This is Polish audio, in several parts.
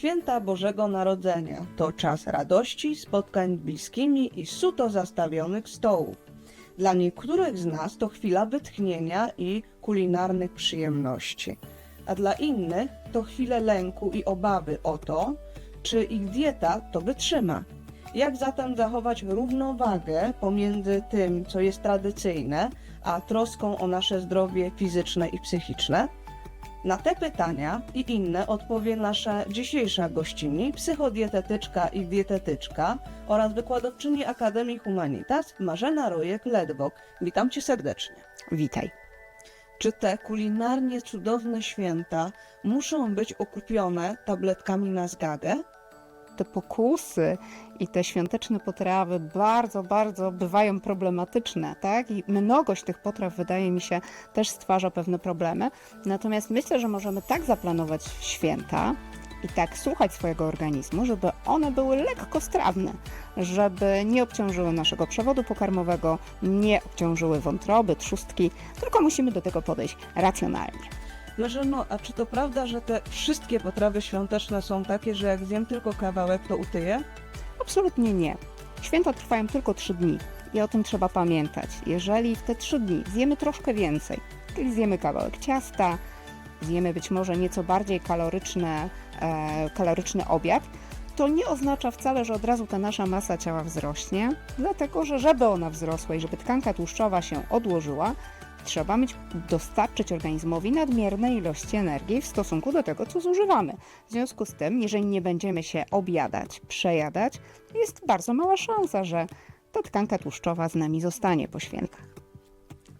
Święta Bożego Narodzenia to czas radości, spotkań z bliskimi i suto zastawionych stołów. Dla niektórych z nas to chwila wytchnienia i kulinarnych przyjemności, a dla innych to chwile lęku i obawy o to, czy ich dieta to wytrzyma. Jak zatem zachować równowagę pomiędzy tym, co jest tradycyjne, a troską o nasze zdrowie fizyczne i psychiczne? Na te pytania i inne odpowie nasza dzisiejsza gościni, psychodietetyczka i dietetyczka oraz wykładowczyni Akademii Humanitas Marzena Rojek-Ledwok. Witam Cię serdecznie. Witaj. Czy te kulinarnie cudowne święta muszą być okupione tabletkami na zgagę? Te pokusy i te świąteczne potrawy bardzo, bardzo bywają problematyczne, tak? I mnogość tych potraw wydaje mi się też stwarza pewne problemy. Natomiast myślę, że możemy tak zaplanować święta i tak słuchać swojego organizmu, żeby one były lekkostrawne, żeby nie obciążyły naszego przewodu pokarmowego, nie obciążyły wątroby, trzustki, tylko musimy do tego podejść racjonalnie. Marzeno, a czy to prawda, że te wszystkie potrawy świąteczne są takie, że jak zjem tylko kawałek, to utyję? Absolutnie nie. Święta trwają tylko trzy dni i o tym trzeba pamiętać. Jeżeli w te trzy dni zjemy troszkę więcej, czyli zjemy kawałek ciasta, zjemy być może nieco bardziej kaloryczne, e, kaloryczny obiad, to nie oznacza wcale, że od razu ta nasza masa ciała wzrośnie, dlatego że żeby ona wzrosła i żeby tkanka tłuszczowa się odłożyła, trzeba mieć, dostarczyć organizmowi nadmierne ilości energii w stosunku do tego, co zużywamy. W związku z tym, jeżeli nie będziemy się objadać, przejadać, jest bardzo mała szansa, że ta tkanka tłuszczowa z nami zostanie po świętach.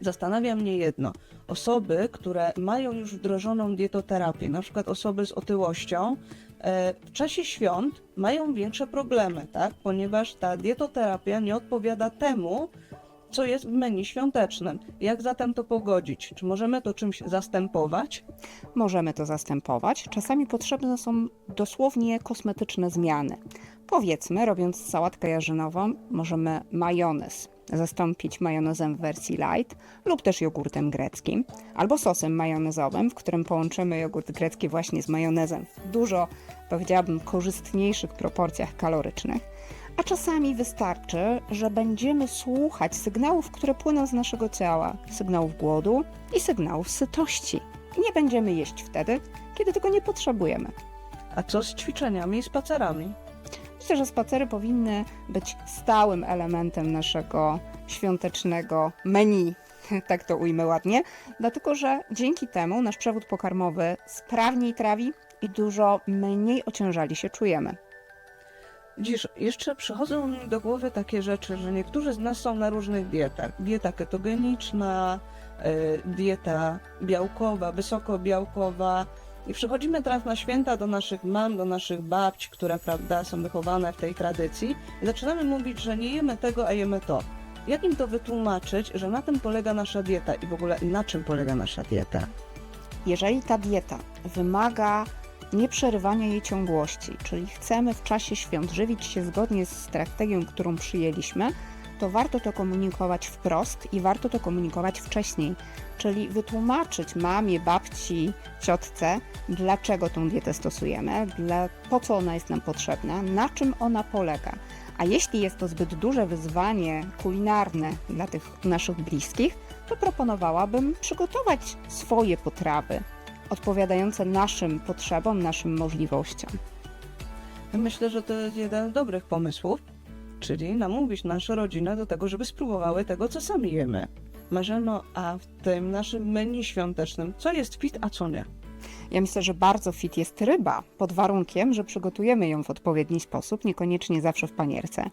Zastanawia mnie jedno. Osoby, które mają już wdrożoną dietoterapię, na przykład osoby z otyłością, e, w czasie świąt mają większe problemy, tak? Ponieważ ta dietoterapia nie odpowiada temu, co jest w menu świątecznym. Jak zatem to pogodzić? Czy możemy to czymś zastępować? Możemy to zastępować. Czasami potrzebne są dosłownie kosmetyczne zmiany. Powiedzmy, robiąc sałatkę jarzynową, możemy majonez zastąpić majonezem w wersji light lub też jogurtem greckim, albo sosem majonezowym, w którym połączymy jogurt grecki właśnie z majonezem dużo, powiedziałabym, korzystniejszych proporcjach kalorycznych. A czasami wystarczy, że będziemy słuchać sygnałów, które płyną z naszego ciała, sygnałów głodu i sygnałów sytości. I nie będziemy jeść wtedy, kiedy tego nie potrzebujemy. A co z ćwiczeniami i spacerami? Myślę, że spacery powinny być stałym elementem naszego świątecznego menu, tak to ujmę ładnie, dlatego że dzięki temu nasz przewód pokarmowy sprawniej trawi i dużo mniej ociężali się czujemy. Dziś jeszcze przychodzą mi do głowy takie rzeczy, że niektórzy z nas są na różnych dietach. Dieta ketogeniczna, y, dieta białkowa, wysokobiałkowa. I przychodzimy teraz na święta do naszych mam, do naszych babci, które prawda, są wychowane w tej tradycji i zaczynamy mówić, że nie jemy tego, a jemy to. Jak im to wytłumaczyć, że na tym polega nasza dieta i w ogóle na czym polega nasza dieta? Jeżeli ta dieta wymaga nieprzerywania jej ciągłości, czyli chcemy w czasie świąt żywić się zgodnie z strategią, którą przyjęliśmy, to warto to komunikować wprost i warto to komunikować wcześniej, czyli wytłumaczyć mamie, babci, ciotce, dlaczego tą dietę stosujemy, dla, po co ona jest nam potrzebna, na czym ona polega. A jeśli jest to zbyt duże wyzwanie kulinarne dla tych naszych bliskich, to proponowałabym przygotować swoje potrawy odpowiadające naszym potrzebom, naszym możliwościom. Myślę, że to jest jeden z dobrych pomysłów, czyli namówić naszą rodzinę do tego, żeby spróbowały tego, co sami jemy. Marzeno, a w tym naszym menu świątecznym, co jest fit, a co nie? Ja myślę, że bardzo fit jest ryba, pod warunkiem, że przygotujemy ją w odpowiedni sposób, niekoniecznie zawsze w panierce.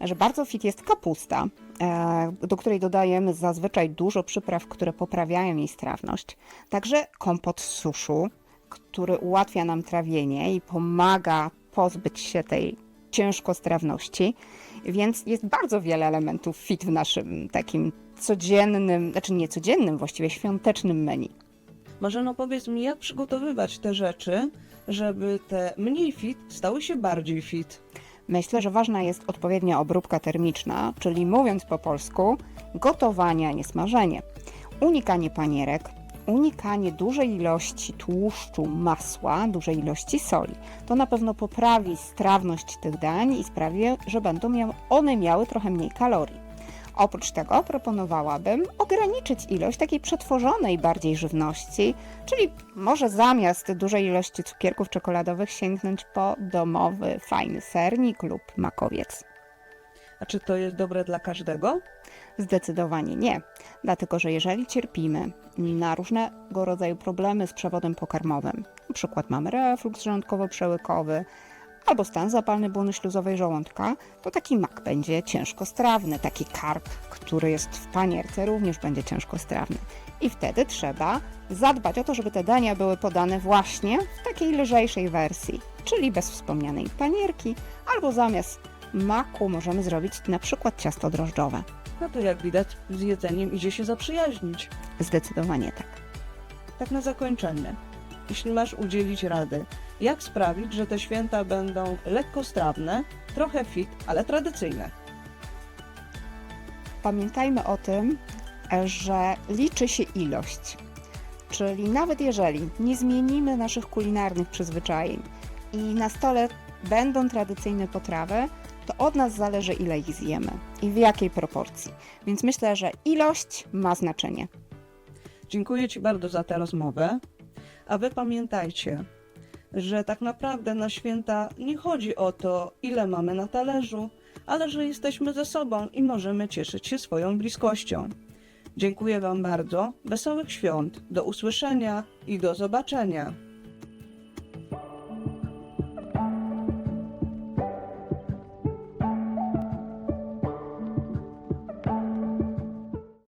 Że bardzo fit jest kapusta, e, do której dodajemy zazwyczaj dużo przypraw, które poprawiają jej strawność. Także kompot z suszu, który ułatwia nam trawienie i pomaga pozbyć się tej ciężkostrawności. Więc jest bardzo wiele elementów fit w naszym takim codziennym, znaczy nie codziennym, właściwie świątecznym menu. Marzeno, powiedz mi, jak przygotowywać te rzeczy, żeby te mniej fit stały się bardziej fit? Myślę, że ważna jest odpowiednia obróbka termiczna, czyli mówiąc po polsku, gotowanie, a nie smażenie. Unikanie panierek, unikanie dużej ilości tłuszczu, masła, dużej ilości soli. To na pewno poprawi strawność tych dań i sprawi, że będą one miały trochę mniej kalorii. Oprócz tego proponowałabym ograniczyć ilość takiej przetworzonej bardziej żywności, czyli może zamiast dużej ilości cukierków czekoladowych sięgnąć po domowy, fajny sernik lub makowiec. A czy to jest dobre dla każdego? Zdecydowanie nie, dlatego że jeżeli cierpimy na różnego rodzaju problemy z przewodem pokarmowym, przykład mamy refluks żołądkowo-przełykowy albo stan zapalny błony śluzowej żołądka, to taki mak będzie ciężkostrawny, taki karp, który jest w panierce również będzie ciężkostrawny. I wtedy trzeba zadbać o to, żeby te dania były podane właśnie w takiej lżejszej wersji, czyli bez wspomnianej panierki, albo zamiast maku możemy zrobić na przykład ciasto drożdżowe. No to jak widać, z jedzeniem idzie się zaprzyjaźnić. Zdecydowanie tak. Tak na zakończenie. Jeśli masz udzielić rady, jak sprawić, że te święta będą lekkostrawne, trochę fit, ale tradycyjne? Pamiętajmy o tym, że liczy się ilość. Czyli nawet jeżeli nie zmienimy naszych kulinarnych przyzwyczajeń i na stole będą tradycyjne potrawy, to od nas zależy, ile ich zjemy i w jakiej proporcji. Więc myślę, że ilość ma znaczenie. Dziękuję Ci bardzo za tę rozmowę. A Wy pamiętajcie, że tak naprawdę na święta nie chodzi o to, ile mamy na talerzu, ale że jesteśmy ze sobą i możemy cieszyć się swoją bliskością. Dziękuję Wam bardzo. Wesołych świąt. Do usłyszenia i do zobaczenia.